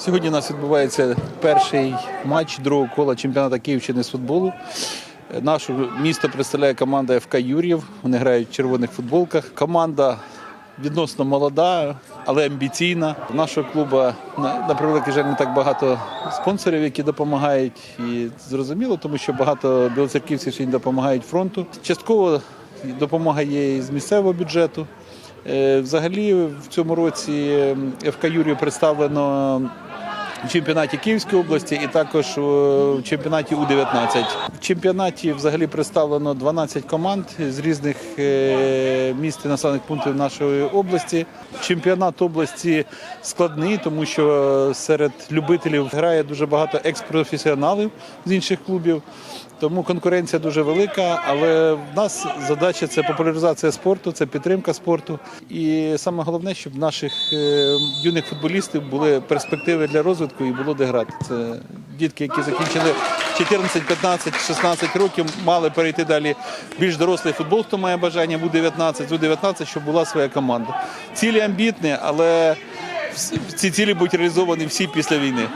Сьогодні у нас відбувається перший матч другого кола чемпіонату Київщини з футболу. Наше місто представляє команда ФК Юрів. Вони грають в червоних футболках. Команда відносно молода, але амбіційна. У нашого клубу на, превеликий жаль не так багато спонсорів, які допомагають. І зрозуміло, тому що багато білоцерківців сьогодні допомагають фронту. Частково допомога є і з місцевого бюджету. Е, Взагалі в цьому році ем, ФК Юрію представлено в чемпіонаті Київської області і також в чемпіонаті У-19. В чемпіонаті взагалі представлено 12 команд з різних е, міст і населених пунктів нашої області. Чемпіонат області складний, тому що серед любителів грає дуже багато експрофесіоналів з інших клубів. Тому конкуренція дуже велика, але в нас задача це популяризація спорту, це підтримка спорту. І саме головне, щоб наших е, юних футболістів були перспективи для розвитку і було де грати. Це дітки, які закінчили 14, 15, 16 років, мали перейти далі більш дорослий футбол, хто має бажання У-19, У-19, щоб була своя команда. Цілі амбітні, але ці цілі будуть реалізовані всі після війни.